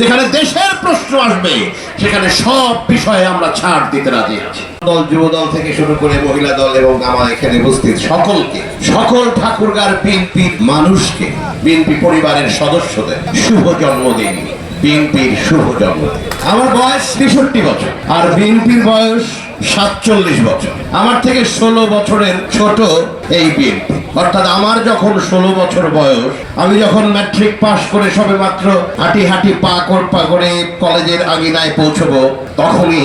যেখানে দেশের প্রশ্ন আসবে সেখানে সব বিষয়ে আমরা ছাড় দিতে রাজি আছি। দল যুব দল থেকে শুরু করে মহিলা দল এবং আমার এখানে উপস্থিত সকলকে সকল ঠাকুরগার বিএনপি মানুষকে বিএনপি পরিবারের সদস্যদের শুভ জন্মদিন বিএনপির শুভ জন্মদিন। আমার বয়স তেষট্টি বছর। আর বিএনপির বয়স সাতচল্লিশ বছর। আমার থেকে ষোলো বছরের ছোট এই বিএনপি অর্থাৎ আমার যখন ষোলো বছর বয়স, আমি যখন ম্যাট্রিক পাশ করে সবে মাত্র হাঁটি হাঁটি পা কর পা করে কলেজের আগিনায় পৌঁছবো, তখনই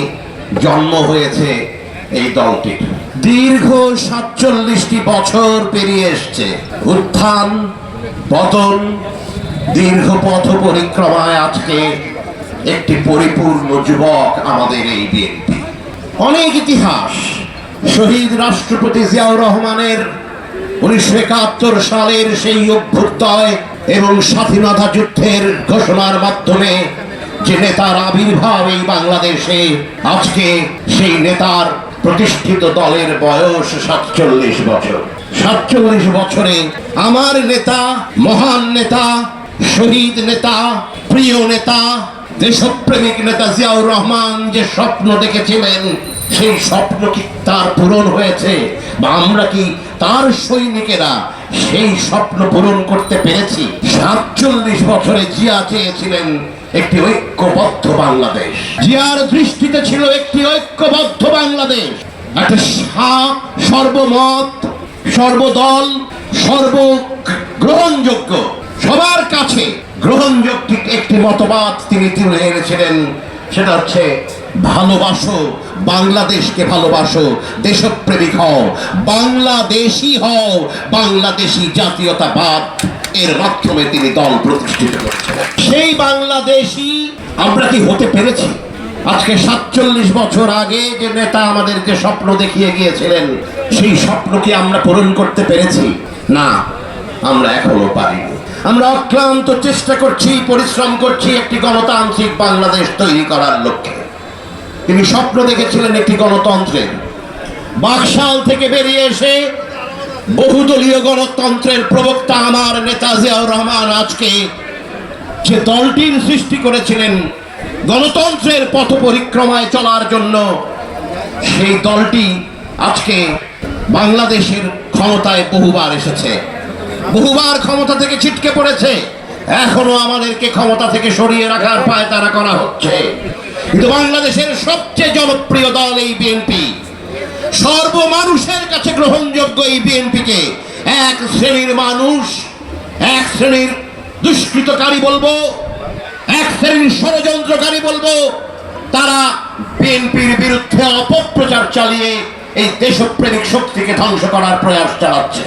জন্ম হয়েছে এই দলটির দীর্ঘ সাতচল্লিশটি বছর পেরিয়ে এসছে। উত্থান, পতন, দীর্ঘ পথ পরিক্রমায় আজকে একটি পরিপূর্ণ যুবক আমাদের এই বিএনপি। অনেক ইতিহাস। শহীদ রাষ্ট্রপতি জিয়াউর রহমানের উনিশশো একাত্তর সালের সেই অভ্যুদয় এবং স্বাধীনতা যুদ্ধের ঘোষণার মাধ্যমে যে নেতার আবির্ভাব এই বাংলাদেশে, আজকে সেই নেতার প্রতিষ্ঠিত দলের বয়স সাতচল্লিশ বছর। সাতচল্লিশ বছরে আমার নেতা, মহান নেতা, শহীদ নেতা, প্রিয় নেতা দেশপ্রেমিক নেতা জিয়াউর রহমান যে স্বপ্ন দেখেছিলেন, সেই স্বপ্ন কি তার পূরণ হয়েছে? বা আমরা কি তার সৈনিকেরা সেই স্বপ্ন পূরণ করতে পেরেছি? সাতচল্লিশ বছরে জিয়া চেয়েছিলেন একটি ঐক্যবদ্ধ বাংলাদেশ। জিয়ার দৃষ্টিতে ছিল একটি ঐক্যবদ্ধ বাংলাদেশ। একটা সর্বমত, সর্বদল সর্ব গ্রহণযোগ্য সবার কাছে গ্রহণযোগ্য একটি মতবাদ তিনি তুলে এনেছিলেন। সেটা হচ্ছে, ভালোবাসো, বাংলাদেশকে ভালোবাসো, দেশপ্রেমিক হও, বাংলাদেশি হও, বাংলাদেশি জাতীয়তাবাদ এর মাধ্যমে তিনি দল প্রতিষ্ঠিত করেছিলেন। সেই বাংলাদেশি, আমরা কি হতে পেরেছি? আজকে সাতচল্লিশ বছর আগে যে নেতা আমাদের যে স্বপ্ন দেখিয়ে গিয়েছিলেন, সেই স্বপ্ন কি আমরা পূরণ করতে পেরেছি? না, আমরা এখনও পারিনি। আমরা অক্লান্ত চেষ্টা করছি, পরিশ্রম করছি একটি গণতান্ত্রিক বাংলাদেশ তৈরি করার লক্ষ্যে। তিনি স্বপ্ন দেখেছিলেন একটি গণতন্ত্রের বাকশাল থেকে বেরিয়ে এসে বহুদলীয় গণতন্ত্রের প্রবক্তা আমার নেতা জিয়াউর রহমান আজকে যে দলটির সৃষ্টি করেছিলেন গণতন্ত্রের পথ পরিক্রমায় চলার জন্য, সেই দলটি আজকে বাংলাদেশের ক্ষমতায় বহুবার এসেছে। বহুবার ক্ষমতা থেকে ছিটকে পড়েছে। এখনও আমাদেরকে ক্ষমতা থেকে সরিয়ে রাখার পায় তারা করা হচ্ছে। কিন্তু বাংলাদেশের সবচেয়ে জনপ্রিয় দল এই বিএনপি সর্বমানুষের কাছে গ্রহণযোগ্য এই বিএনপিকে এক শ্রেণির মানুষ, এক শ্রেণির দুষ্কৃতকারী বলব, এক শ্রেণির ষড়যন্ত্রকারী বলব, তারা বিএনপির বিরুদ্ধে অপপ্রচার চালিয়ে এই দেশপ্রেমিক শক্তিকে ধ্বংস করার প্রয়াস চালাচ্ছে।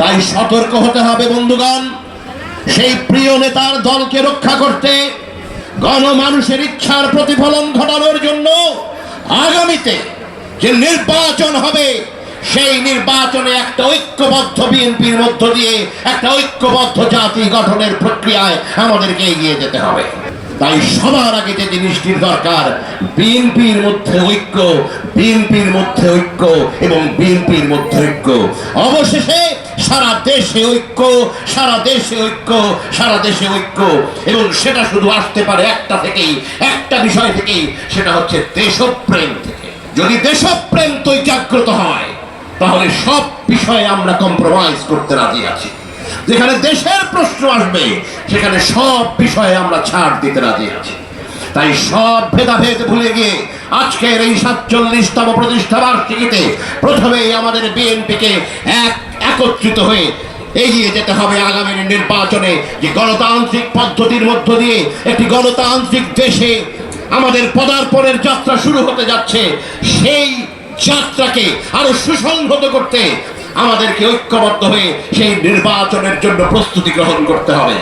তাই সতর্ক হতে হবে, বন্ধুগণ। সেই প্রিয় নেতার দলকে রক্ষা করতে গণমানুষের ইচ্ছার প্রতিফলন ঘটানোর জন্য আগামীতে যে নির্বাচন হবে, সেই নির্বাচনে একটা ঐক্যবদ্ধ বিএনপির মধ্য দিয়ে একটা ঐক্যবদ্ধ জাতি গঠনের প্রক্রিয়ায় আমাদেরকে এগিয়ে যেতে হবে। তাই সবার আগে যে জিনিসটির দরকার, বিএনপির মধ্যে ঐক্য, বিএনপির মধ্যে ঐক্য এবং বিএনপির মধ্যে ঐক্য। অবশেষে সারা দেশে ঐক্য, সারা দেশে ঐক্য, সারা দেশে ঐক্য। এবং সেটা শুধু আসতে পারে একটা থেকেই, একটা বিষয় থেকেই, সেটা হচ্ছে দেশপ্রেম থেকে। যদি দেশপ্রেম তো জাগ্রত হয়, তাহলে সব বিষয়ে আমরা কম্প্রোমাইজ করতে রাজি আছি। যেখানে দেশের প্রশ্ন আসবে, সেখানে সব বিষয়ে আমরা ছাড় দিতে রাজি আছি। তাই সব ভেদাভেদ ভুলে গিয়ে আজকের এই সাতচল্লিশতম প্রতিষ্ঠা বার্ষিকীতে প্রথমেই আমাদের বিএনপিকে এক একত্রিত হয়ে এগিয়ে যেতে হবে আগামী নির্বাচনে যে গণতান্ত্রিক পদ্ধতির মধ্য দিয়ে একটি গণতান্ত্রিক দেশে আমাদের পদার্পণের যাত্রা শুরু হতে যাচ্ছে, সেই যাত্রাকে আরও সুসংহত করতে আমাদেরকে ঐক্যবদ্ধ হয়ে সেই নির্বাচনের জন্য প্রস্তুতি গ্রহণ করতে হবে।